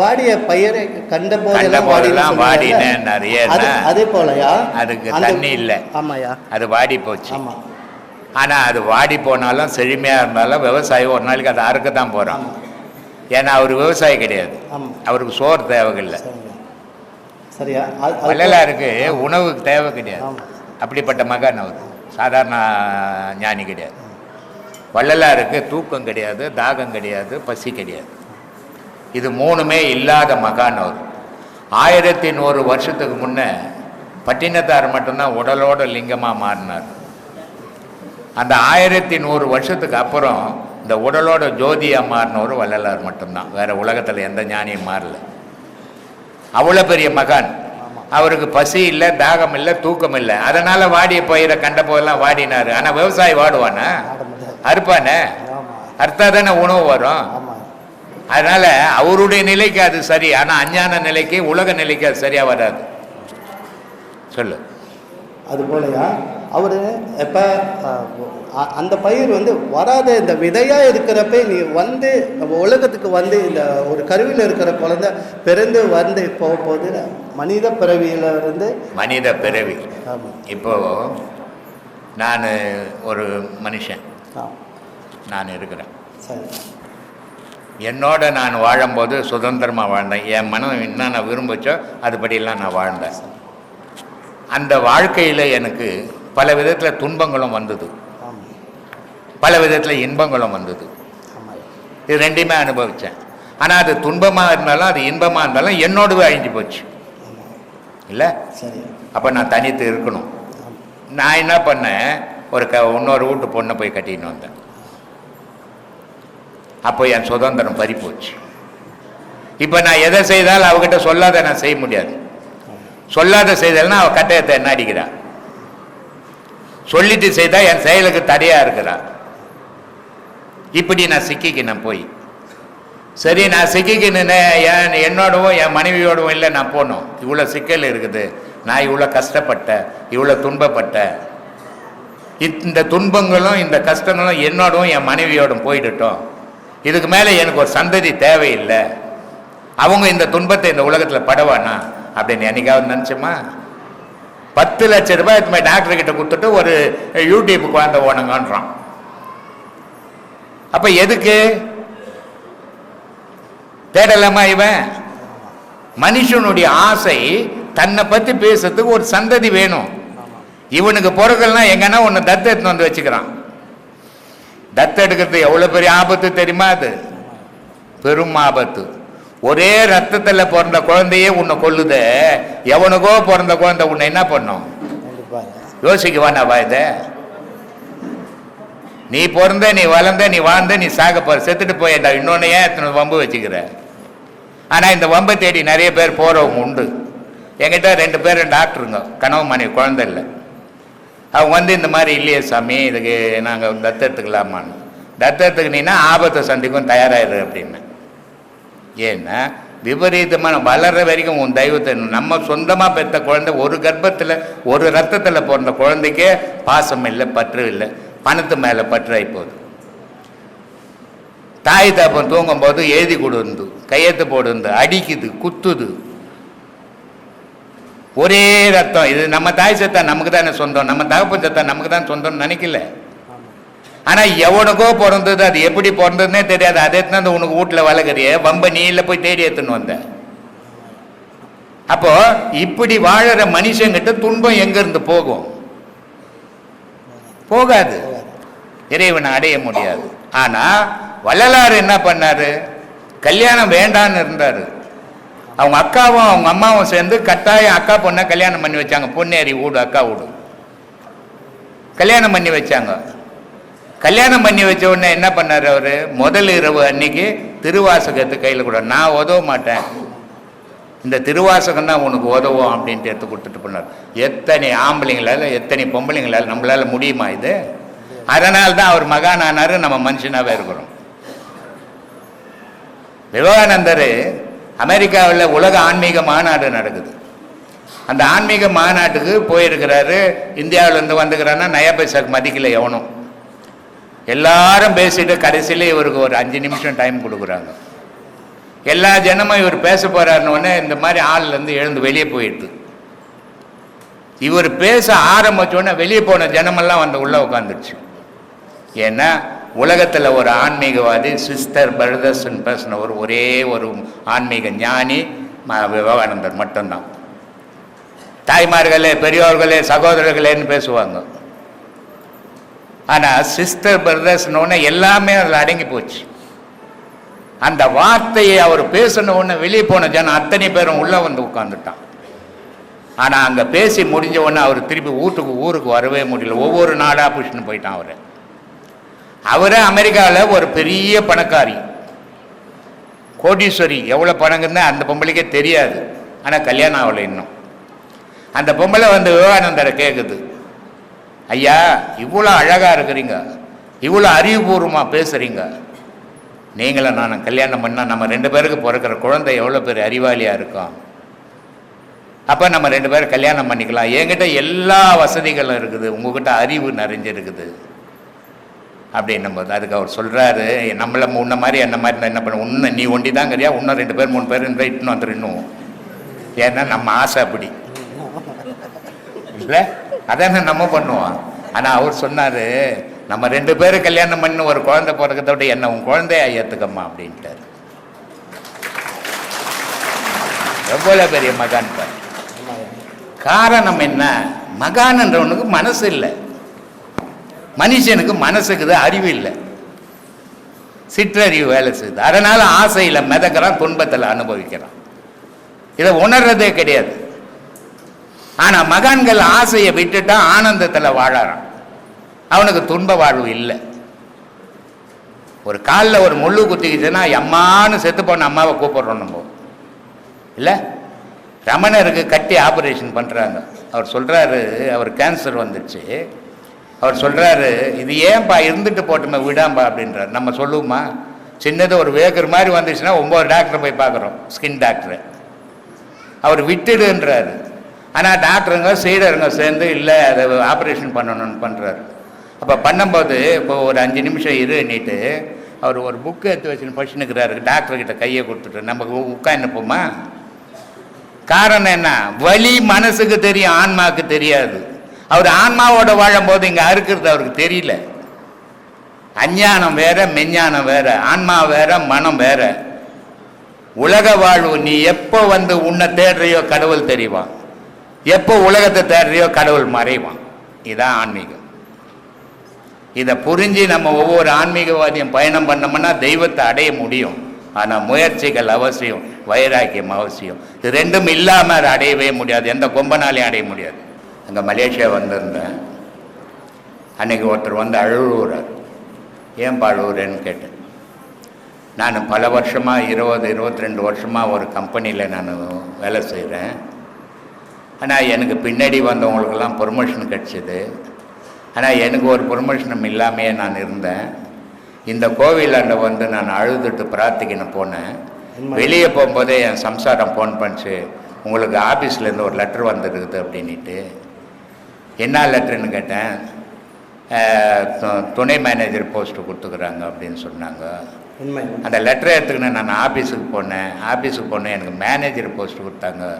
வாடிய பயிரை கண்ட போதெல்லாம் போதெல்லாம் வாடின்னு நிறைய அது போலயா? அதுக்கு தண்ணி இல்லை. ஆமாயா? அது வாடி போச்சு. ஆமா. ஆனால் அது வாடி போனாலும் செழுமையாக இருந்தாலும் விவசாயி ஒரு நாளைக்கு அதை அறுக்க தான் போகிறான் ஏன்னா அவர் விவசாயி கிடையாது. அவருக்கு சோறு தேவையில்லை. சரியா? வள்ளலாருக்கு உணவுக்கு தேவை கிடையாது. அப்படிப்பட்ட மகான் அவர். சாதாரண ஞானி கிடையாது. வள்ளலாருக்கு தூக்கம் கிடையாது தாகம் கிடையாது பசி கிடையாது. இது மூணுமே இல்லாத மகான் அவர். ஆயிரத்தி நூறு வருஷத்துக்கு முன்னே பட்டினத்தார் மட்டும்தான் உடலோட லிங்கமாக மாறினார். அந்த ஆயிரத்தி நூறு வருஷத்துக்கு அப்புறம் இந்த உடலோட ஜோதியாக மாறினவர் வள்ளலார் மட்டும்தான். வேற உலகத்தில் எந்த ஞானியும் மாறல. அவ்வளோ பெரிய மகான். அவருக்கு பசி இல்லை தாகம் இல்லை தூக்கம் இல்லை. அதனால வாடிய பயிரை கண்ட போதெல்லாம் வாடினாரு. ஆனால் விவசாயி வாடுவானே. அறுப்பானே? அறுத்தா தானே உணவு வரும்? அதனால அவருடைய நிலைக்கு அது சரி ஆனால் அஞ்ஞான நிலைக்கு உலக நிலைக்கு அது சரியா வராது. சொல்லு. அது போலயா? அவரு அ- அந்த பயிர் வந்து வராத இந்த விதையா இருக்கிறப்ப நீ வந்து நம்ம உலகத்துக்கு வந்து இந்த ஒரு கருவியில் இருக்கிற குழந்தை பிறந்து வந்து போக போது மனித பிறவியில இருந்து மனித பிறவி. இப்போ நான் ஒரு மனுஷன். நான் இருக்கிறேன். சரி. என்னோட நான் வாழும்போது சுதந்திரமாக வாழ்ந்தேன். என் மனம் என்ன நான் விரும்பிச்சோ அதுபடியெல்லாம் நான் வாழ்ந்தேன். அந்த வாழ்க்கையில் எனக்கு பல விதத்தில் துன்பங்களும் வந்தது. பல விதத்தில் இன்பங்களும் வந்தது. இது ரெண்டையுமே அனுபவித்தேன் ஆனால் அது துன்பமாக இருந்தாலும் அது இன்பமாக இருந்தாலும் என்னோடவே அழிஞ்சு போச்சு. இல்லை? சரி அப்போ நான் தனித்து இருக்கணும். நான் என்ன பண்ணேன்? ஒரு க இன்னொரு வீட்டு பொண்ணை போய் கட்டின்னு வந்தேன். அப்போ என் சுதந்திரம் பறி போச்சு இப்போ நான் எதை செய்தாலும் அவகிட்ட சொல்லாத நான் செய்ய முடியாது. சொல்லாத செய்தல்னா அவள் கட்டாயத்தை என்ன அடிக்கிறா? சொல்லிட்டு செய்தால் என் செயலுக்கு தடையாக இருக்கிறா? இப்படி நான் சிக்கிக்கினேன் போய். சரி நான் சிக்கிக்கினேன் என் என்னோடவும் என் மனைவியோடவும் இல்லை நான் போகணும் இவ்வளோ சிக்கல் இருக்குது. நான் இவ்வளோ கஷ்டப்பட்டேன் இவ்வளோ துன்பப்பட்டேன் இந்த துன்பங்களும் இந்த கஷ்டங்களும் என்னோடவும் என் மனைவியோடும் போயிடட்டும். இதுக்கு மேலே எனக்கு ஒரு சந்ததி தேவையில்லை. அவங்க இந்த துன்பத்தை இந்த உலகத்தில் படவானா? அப்படின்னு என்னைக்காவது நினச்சோமா? பத்து லட்ச ரூபாய் எடுத்து போய் டாக்டர் கிட்ட கொடுத்துட்டு ஒரு யூடியூப் குழந்தை ஓனங்கன்றான் அப்ப எதுக்கு? தேடலாமா இவன்? மனுஷனுடைய ஆசை தன்னை பத்தி பேசுறதுக்கு ஒரு சந்ததி வேணும். இவனுக்கு பொருட்கள்லாம் எங்கன்னா ஒன்று தத்து எடுத்துன்னு வந்து வச்சுக்கிறான். தத்து எடுக்கிறது எவ்வளோ பெரிய ஆபத்து தெரியுமா அது? பெரும் ஆபத்து. ஒரே ரத்தத்தில் பிறந்த குழந்தையே உன்னை கொல்லுதே. எவனுக்கோ பிறந்த குழந்தை உன்னை என்ன பண்ணும்? கண்டிப்பாக யோசிக்க வேண்டாவா இத? நீ பிறந்த நீ வளர்ந்த நீ வாழ்ந்த நீ சாக போற செத்துட்டு போயடா இன்னொன்னு ஏன் இத்தனை வம்பு வச்சுக்கிற? ஆனா இந்த வம்பை தேடி நிறைய பேர் போறவங்க உண்டு. என்கிட்ட ரெண்டு பேர் டாக்டருங்க. கனவு மனைவி குழந்தை இல்லை. அவங்க வந்து இந்த மாதிரி இல்லையே சாமி இதுக்கு நாங்கள் தத்தெடுத்துக்கலாமான்னு தத்தெடுத்துக்கினீங்கன்னா ஆபத்தை சந்திக்கும் தயாராகிடு அப்படின்னு. ஏன்னா விபரீதமான வளர்ற வரைக்கும் உன் தெய்வத்தை நம்ம சொந்தமாக பெற்ற குழந்தை ஒரு கர்ப்பத்தில் ஒரு ரத்தத்தில் பிறந்த குழந்தைக்கே பாசம் இல்லை பற்று இல்லை. பணத்து மேலே பற்றாய் போகுது. தாய் தாப்பன் தூங்கும்போது எழுதி கொடுந்து கையெழுத்து போடுந்து அடிக்குது குத்துது. ஒரே ரத்தம். இது நம்ம தாய் செத்தா நமக்கு தானே சொந்தம். நம்ம தகப்பன் செத்தா நமக்கு தான் சொந்தம்னு நினைக்கல. ஆனா எவனுக்கோ பிறந்தது அது எப்படி பிறந்ததுன்னே தெரியாது. அதை எடுத்துன்னு உனக்கு வீட்டில் வளர்க்குறிய. வம்ப நீல போய் தேடி எடுத்துன்னு வந்த. அப்போ இப்படி வாழற மனுஷங்கிட்ட துன்பம் எங்க இருந்து போகும்? போகாது. இறைவனை அடைய முடியாது. ஆனா வள்ளலார் என்ன பண்ணாரு? கல்யாணம் வேண்டான்னு இருந்தாரு. அவங்க அக்காவும் அவங்க அம்மாவும் சேர்ந்து கட்டாயம் அக்கா பொண்ணை கல்யாணம் பண்ணி வச்சாங்க. பொன்னேரி வீடு அக்கா வீடு கல்யாணம் பண்ணி வச்சாங்க. கல்யாணம் பண்ணி வச்ச உடனே என்ன பண்ணார் அவர்? முதல் இரவு அன்னைக்கு திருவாசகத்தை கையில் கூட. நான் உதவ மாட்டேன். இந்த திருவாசகம் தான் உனக்கு உதவும் அப்படின்ட்டு எடுத்து கொடுத்துட்டு போனார். எத்தனை ஆம்பளைங்களால் எத்தனை பொம்பளைங்களால நம்மளால் முடியுமா இது? அதனால் தான் அவர் மகானானாரு. நம்ம மனுஷனாகவே இருக்கிறோம். விவேகானந்தர் அமெரிக்காவில் உலக ஆன்மீக மாநாடு நடக்குது. அந்த ஆன்மீக மாநாட்டுக்கு போயிருக்கிறாரு. இந்தியாவிலேருந்து வந்துக்கிறான்னா நயா பைசாக்கு மதிக்கல எவனும் எல்லாரும் பேசிட்டு கடைசியில் இவருக்கு ஒரு அஞ்சு நிமிஷம் டைம் கொடுக்குறாங்க. எல்லா ஜனமும் இவர் பேச போகிறாருன்னு இந்த மாதிரி ஆள்லேருந்து எழுந்து வெளியே போயிடுது. இவர் பேச ஆரம்பித்தோடனே உடனே வெளியே போன ஜனமெல்லாம் வந்து உள்ளே உட்காந்துருச்சு ஏன்னா உலகத்தில் ஒரு ஆன்மீகவாதி சிஸ்டர் பிரதர்ஸ்ன்னு பேசின ஒரு ஒரே ஒரு ஆன்மீக ஞானி விவேகானந்தர் மட்டும்தான். தாய்மார்களே பெரியோர்களே சகோதரர்களேன்னு பேசுவாங்க. ஆனால் சிஸ்டர் பிரதர்ஸ்னு எல்லாமே அதில் அடங்கி போச்சு. அந்த வார்த்தையை அவர் பேசின வெளியே போன ஜனம் அத்தனை பேரும் உள்ளே வந்து உட்காந்துட்டான் ஆனால் அங்கே பேசி முடிஞ்ச உடனே அவர் திருப்பி வீட்டுக்கு ஊருக்கு வரவே முடியல. ஒவ்வொரு நாடாக புஷ்னு போயிட்டான் அவர். அவரே அமெரிக்காவில் ஒரு பெரிய பணக்காரி. கோடீஸ்வரி எவ்வளோ பணங்கிறது அந்த பொம்பளைக்கே தெரியாது. ஆனால் கல்யாணம் ஆகலை இன்னும். அந்த பொம்பளை வந்து விவேகானந்தரை கேட்குது ஐயா இவ்வளோ அழகாக இருக்கிறீங்க. இவ்வளோ அறிவுபூர்வமாக பேசுகிறீங்க நீங்களும் நானும் கல்யாணம் பண்ணால் நம்ம ரெண்டு பேருக்கு பிறக்கிற குழந்தை எவ்வளோ பெரிய அறிவாளியாக இருக்கும் அப்போ நம்ம ரெண்டு பேரும் கல்யாணம் பண்ணிக்கலாம். என்கிட்ட எல்லா வசதிகளும் இருக்குது. உங்ககிட்ட அறிவு நிறைஞ்சிருக்குது. அப்படின்னும் போது அதுக்கு அவர் சொல்கிறாரு நம்மள உன்ன மாதிரி என்ன மாதிரி என்ன பண்ண உன்னை நீ ஒண்டி தான் கரியா இன்னும் ரெண்டு பேர் மூணு பேர் இருந்தால் இட்டுன்னு வந்துடணும் ஏன்னா நம்ம ஆசை அப்படி. இல்லை? அதான் நம்ம பண்ணுவோம். ஆனால் அவர் சொன்னார் நம்ம ரெண்டு பேரும் கல்யாணம் பண்ணி ஒரு குழந்தை பிறக்கிறத விட என்ன உன் குழந்தைய ஏற்றுக்கம்மா அப்படின்ட்டார். எவ்வளோ பெரிய மகான் பாரு காரணம் என்ன? மகான்ன்றவனுக்கு மனசு இல்லை. மனுஷனுக்கு மனசுக்குது அறிவு இல்லை. சிற்றறிவு வேலை செய்யுது அதனால் ஆசையில் மிதக்கிறான் துன்பத்தில் அனுபவிக்கிறான். இதை உணர்றதே கிடையாது. ஆனால் மகான்கள் ஆசையை விட்டுட்டா ஆனந்தத்தில் வாழறான். அவனுக்கு துன்ப வாழ்வு இல்லை. ஒரு காலில் ஒரு முள்ளு குத்திக்கிச்சுன்னா அம்மான்னு செத்து போன அம்மாவை கூப்பிடுறோம் நம்ம. இல்லை? ரமணருக்கு கட்டி ஆபரேஷன் பண்ணுறாங்க அவர் சொல்கிறாரு அவர் கேன்சர் வந்துடுச்சு அவர் சொல்கிறாரு இது ஏன்பா இருந்துட்டு போட்டுமே விடாம்பா அப்படின்றார். நம்ம சொல்லுவோமா? சின்னது ஒரு வேக்கர் மாதிரி வந்துச்சுன்னா ஒம்பது டாக்டர் போய் பார்க்குறோம் ஸ்கின் டாக்டரு. அவர் விட்டுடுன்றாரு. ஆனால் டாக்டருங்க சீடருங்க சேர்ந்து இல்லை அதை ஆப்ரேஷன் பண்ணணும்னு பண்ணுறாரு அப்போ பண்ணும்போது இப்போ ஒரு அஞ்சு நிமிஷம் இருன்னிட்டு அவர் ஒரு புக்கு எடுத்து வச்சுன்னு படிச்சுன்னுக்கிறாரு டாக்டர்கிட்ட கையை கொடுத்துட்டு. நம்ம உட்காந்துப்போமா காரணம் என்ன? வலி மனசுக்கு தெரியும் ஆன்மாவுக்கு தெரியாது. அவர் ஆன்மாவோட வாழும்போது இங்கே அறுக்கிறது அவருக்கு தெரியல. அஞ்ஞானம் வேற மெஞ்ஞானம் வேற ஆன்மா வேற மனம் வேற. உலக வாழ்வு நீ எப்போ வந்து உன்னை தேடுறியோ கடவுள் தெரிவான். எப்போ உலகத்தை தேடுறியோ கடவுள் மறைவான். இதான் ஆன்மீகம். இதை புரிஞ்சு நம்ம ஒவ்வொரு ஆன்மீகவாதியும் பயணம் பண்ணோம்னா தெய்வத்தை அடைய முடியும். ஆனால் முயற்சிகள் அவசியம் வைராக்கியம் அவசியம். இது ரெண்டும் இல்லாமல் அடையவே முடியாது. எந்த கொம்பனாலையும் அடைய முடியாது. அங்கே மலேசியா வந்திருந்தேன். அன்னைக்கு ஒருத்தர் வந்து அழுவுறார். ஏன் அழுவுறேன்னு கேட்டேன். நான் பல வருஷமாக இருபது இருபத்தி ரெண்டு வருஷமாக ஒரு கம்பெனியில் நான் வேலை செய்கிறேன் ஆனால் எனக்கு பின்னாடி வந்தவங்களுக்கெல்லாம் ப்ரொமோஷன் கிடச்சிது. ஆனால் எனக்கு ஒரு ப்ரொமோஷனும் இல்லாமையே நான் இருந்தேன். இந்த கோவிலாண்ட வந்து நான் அழுதுட்டு பிரார்த்திக்கணும் போனேன். வெளியே போகும்போதே என் சம்சாரம் ஃபோன் பண்ணிச்சு. உங்களுக்கு ஆஃபீஸ்லேருந்து ஒரு லெட்டர் வந்துருக்குது அப்படின்ட்டு என்ன லெட்டர்னு கேட்டேன். "அஹ், து- துணை மேனேஜர் போஸ்ட்டு கொடுத்துக்குறாங்க அப்படின்னு சொன்னாங்க. உண்மை. அந்த லெட்டரை எடுத்துக்கின்னு நான் ஆஃபீஸுக்கு போனேன். ஆஃபீஸுக்கு போனேன் எனக்கு மேனேஜர் போஸ்ட் கொடுத்தாங்க.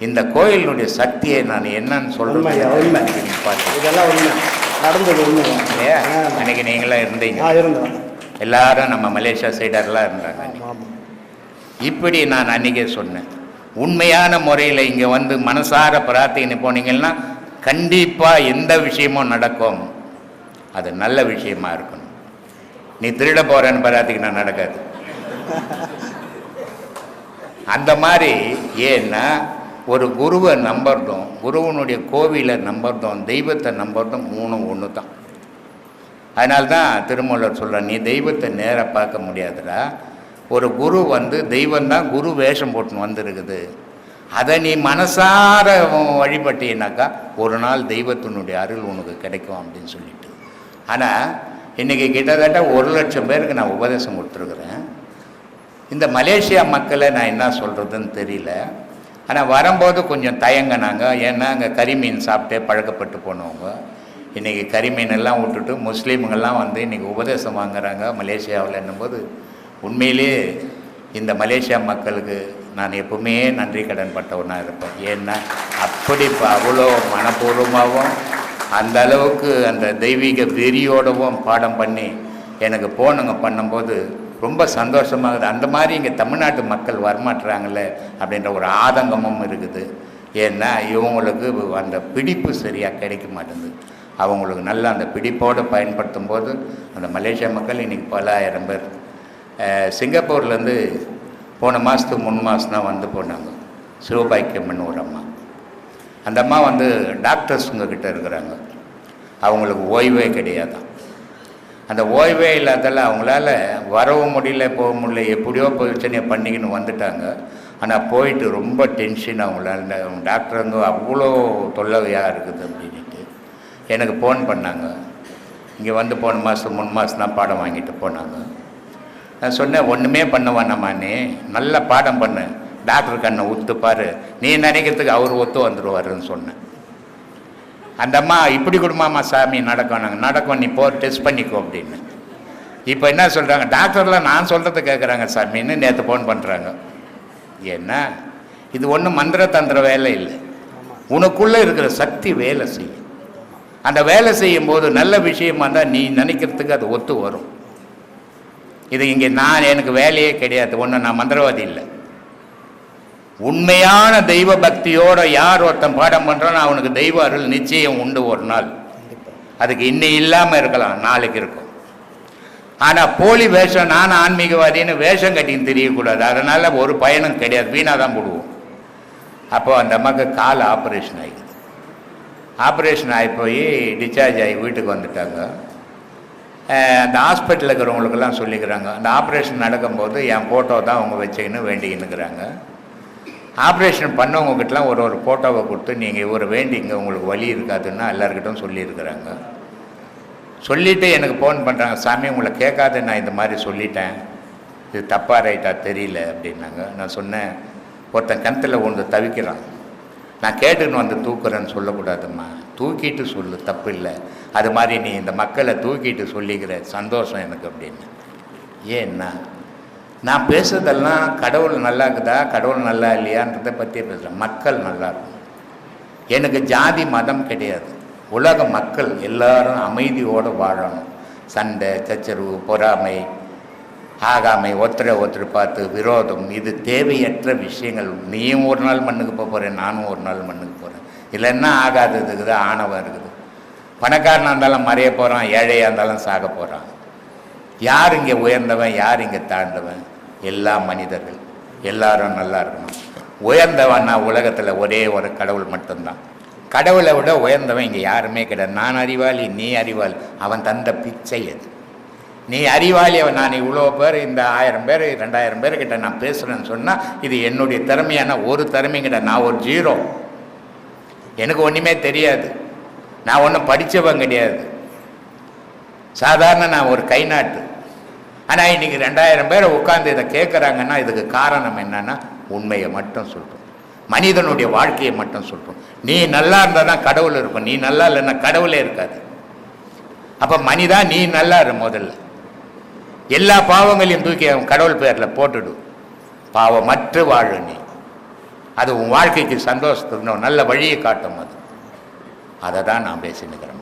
இந்த கோயிலினுடைய சக்தியை நான் என்னன்னு உண்மையா, உண்மை. சொல்கிறேன் பார்த்து. இதெல்லாம் உண்மை. நடந்தது உண்மை. இல்லையா? அன்னைக்கு நீங்களாம் இருந்தீங்க. இருந்தோம். எல்லாரும் நம்ம மலேசியா சைடர்லாம் இருந்தாங்க இப்படி நான் அன்னைக்கே சொன்னேன். உண்மையான முறையில் இங்கே வந்து மனசார பிரார்த்தனை போனீங்கன்னா கண்டிப்பாக எந்த விஷயமும் நடக்கும். அது நல்ல விஷயமா இருக்கணும். நீ திருட போறேன்னு நான் நடக்காது. அந்த மாதிரி ஏன்னா ஒரு குருவை நம்புறதும் குருவனுடைய கோவிலை நம்புறதும் தெய்வத்தை நம்புறதும் மூணும் ஒன்று தான் அதனால தான் திருமூலர் சொல்கிறார் நீ தெய்வத்தை நேராக பார்க்க முடியாதுடா. ஒரு குரு வந்து தெய்வம் தான் குரு வேஷம் போட்டுன்னு வந்திருக்குது. அதை நீ மனசார வழிபட்டீனாக்கா ஒரு நாள் தெய்வத்தினுடைய அருள் உனக்கு கிடைக்கும் அப்படின்னு சொல்லிட்டு. ஆனால் இன்றைக்கி கிட்டத்தட்ட ஒரு லட்சம் பேருக்கு நான் உபதேசம் கொடுத்துருக்குறேன். இந்த மலேசியா மக்களை நான் என்ன சொல்கிறதுன்னு தெரியல. ஆனால் வரும்போது கொஞ்சம் தயங்கினாங்க. ஏன்னா அங்கே கறிமீன் சாப்பிட்டே பழக்கப்பட்டு போனவங்க. இன்றைக்கி கறிமீன் எல்லாம் விட்டுட்டு முஸ்லீம்கள்லாம் வந்து இன்றைக்கி உபதேசம் வாங்குறாங்க மலேசியாவில் என்னும்போது. உண்மையிலே இந்த மலேசியா மக்களுக்கு நான் எப்பவுமே நன்றி கடன் பட்டவனாக இருப்பேன். ஏன்னா அப்படி இப்போ அவ்வளோ மனப்பூர்வமாகவும் அந்த அளவுக்கு அந்த தெய்வீக வெறியோடவும் பாடம் பண்ணி எனக்கு போனுங்க பண்ணும்போது ரொம்ப சந்தோஷமாகுது அந்த மாதிரி இங்கே தமிழ்நாட்டு மக்கள் வரமாட்டுறாங்களே அப்படின்ற ஒரு ஆதங்கமும் இருக்குது. ஏன்னா இவங்களுக்கு அந்த பிடிப்பு சரியாக கிடைக்க மாட்டேங்குது. அவங்களுக்கு நல்லா அந்த பிடிப்போடு பயன்படுத்தும் போது அந்த மலேசியா மக்கள் இன்றைக்கி பல ஆயிரம் பேர். சிங்கப்பூர்லேருந்து போன மாதத்துக்கு முன் மாதம் தான் வந்து போனாங்க. சிவபாக்கியம்மன் ஒரு அம்மா. அந்த அம்மா வந்து டாக்டர்ஸுங்க உங்ககிட்ட இருக்கிறாங்க. அவங்களுக்கு ஓய்வே கிடையாதான். அந்த ஓய்வே இல்லாதால அவங்களால வரவும் முடியல போக முடியல எப்படியோ பிரச்சனையை பண்ணிக்கின்னு வந்துட்டாங்க. ஆனால் போயிட்டு ரொம்ப டென்ஷன் அவங்களால. அவங்க டாக்டர் வந்து அவ்வளோ தொல்லையாக இருக்குது அப்படின்ட்டு எனக்கு ஃபோன் பண்ணாங்க. இங்கே வந்து போன மாதம் மூணு மாதம் தான் பாடம் வாங்கிட்டு போனாங்க. நான் சொன்னேன் ஒன்றுமே பண்ண வேணாமா நீ? நல்ல பாடம் பண்ணு. டாக்டர் கண்ணை ஒத்துப்பார் நீ நினைக்கிறதுக்கு அவர் ஒத்து வந்துடுவாருன்னு சொன்னேன். அந்த அம்மா இப்படி கொடுமாம்மா சாமி நடக்கும். நாங்கள் நடக்கும். நீ போ டெஸ்ட் பண்ணிக்கோ அப்படின்னு. இப்போ என்ன சொல்கிறாங்க டாக்டர்லாம் நான் சொல்கிறத கேட்குறாங்க சாமின்னு நேற்று ஃபோன் பண்ணுறாங்க என்ன? இது ஒன்றும் மந்திர தந்திர வேலை இல்லை. உனக்குள்ளே இருக்கிற சக்தி வேலை செய்யும். அந்த வேலை செய்யும் போது நல்ல விஷயமா இருந்தால் நீ நினைக்கிறதுக்கு அது ஒத்து வரும். இது இங்கே நான் எனக்கு வேலையே கிடையாது. ஒன்று நான் மந்திரவாதி இல்லை. உண்மையான தெய்வ பக்தியோட யார் ஒருத்தன் பாடம் பண்ணுறானோ அவனுக்கு தெய்வ அருள் நிச்சயம் உண்டு ஒரு நாள். அதுக்கு இன்னி இல்லாமல் இருக்கலாம் நாளைக்கு இருக்கும். ஆனால் போலி வேஷம் நான் ஆன்மீகவாதின்னு வேஷம் கட்டின்னு தெரியக்கூடாது. அதனால் ஒரு பயனும் கிடையாது. வீணாக தான் போடுவோம். அப்போ அந்த அம்மாவுக்கு கால் ஆப்ரேஷன் ஆகிடுது ஆப்ரேஷன் ஆகி போய் டிஸ்சார்ஜ் ஆகி வீட்டுக்கு வந்துட்டாங்க. அந்த ஹாஸ்பிட்டலில் இருக்கிறவங்களுக்கெல்லாம் சொல்லிக்கிறாங்க. அந்த ஆப்ரேஷன் நடக்கும்போது என் ஃபோட்டோ தான் அவங்க வச்சுக்கின்னு வேண்டிக்கின்னுக்கிறாங்க. ஆப்ரேஷன் பண்ணவங்கக்கிட்டலாம் ஒரு ஒரு ஃபோட்டோவை கொடுத்து நீங்கள் இவரை வேண்டிங்க உங்களுக்கு வழி இருக்காதுன்னு எல்லாருக்கிட்டும் சொல்லியிருக்கிறாங்க. சொல்லிவிட்டு எனக்கு ஃபோன் பண்ணுறாங்க சாமி உங்களை கேட்காத நான் இந்த மாதிரி சொல்லிட்டேன். இது தப்பாக ரைட்டாக தெரியல அப்படின்னாங்க. நான் சொன்னேன் ஒருத்தன் கிணத்துல ஒன்று தவிக்கிறான். நான் கேட்டுன்னு வந்து தூக்குறேன்னு சொல்லக்கூடாதும்மா. தூக்கிட்டு சொல்லு தப்பு இல்லை அது மாதிரி நீ இந்த மக்களை தூக்கிட்டு சொல்லிக்கிற சந்தோஷம் எனக்கு அப்படின்னு. ஏன்னா நான் பேசுறதெல்லாம் கடவுள் நல்லா இருக்குதா கடவுள் நல்லா இல்லையான்றதை பற்றியே பேசுகிறேன் மக்கள் நல்லா இருக்கும் எனக்கு ஜாதி மதம் கிடையாது. உலக மக்கள் எல்லாரும் அமைதியோடு வாழணும். சண்டை சச்சரவு பொறாமை ஆகாமை ஒருத்தரை ஒருத்தர் பார்த்து விரோதம் இது தேவையற்ற விஷயங்கள். நீயும் ஒரு நாள் மண்ணுக்கு போக போகிறேன் நானும் ஒரு நாள் மண்ணுக்கு இல்லைன்னா ஆகாததுக்கு தான் ஆணவம் இருக்குது. பணக்காரனாக இருந்தாலும் மறைய போகிறான் ஏழையாக இருந்தாலும் சாக போகிறான் யார் இங்கே உயர்ந்தவன் யார் இங்கே தாழ்ந்தவன்? எல்லா மனிதர்கள். எல்லாரும் நல்லா இருக்கணும். உயர்ந்தவன்னா உலகத்தில் ஒரே ஒரு கடவுள் மட்டும்தான். கடவுளை விட உயர்ந்தவன் இங்கே யாருமே கிடையாது. நான் அறிவாளி நீ அறிவாளி. அவன் தந்த பிச்சை அது. நீ அறிவாளி அவன் நான் இவ்வளோ பேர் இந்த ஆயிரம் பேர் ரெண்டாயிரம் பேர்கிட்ட நான் பேசுகிறேன்னு சொன்னால் இது என்னுடைய திறமையான ஒரு திறமைங்கிட்ட நான் ஒரு ஜீரோ. எனக்கு ஒன்றுமே தெரியாது. நான் ஒன்றும் படித்தவன் கிடையாது. சாதாரண நான் ஒரு கை நாட்டு ஆனால் இன்னைக்கு ரெண்டாயிரம் பேரை உட்காந்து இதை கேட்குறாங்கன்னா இதுக்கு காரணம் என்னன்னா உண்மையை மட்டும் சொல்கிறோம் மனிதனுடைய வாழ்க்கையை மட்டும் சொல்கிறோம் நீ நல்லா இருந்தால் தான் கடவுள் இருக்கும். நீ நல்லா இல்லைன்னா கடவுளே இருக்காது. அப்போ மனிதா நீ நல்லா இரு முதல்ல. எல்லா பாவங்களையும் தூக்கி அவன் கடவுள் பேரில் போட்டுடு. பாவமற்று வாழு நீ. அது உன் வாழ்க்கைக்கு சந்தோஷத்துக்கு நல்ல வழியை காட்டும் அது. அதை தான் நான் பேசினுக்கிறேன்.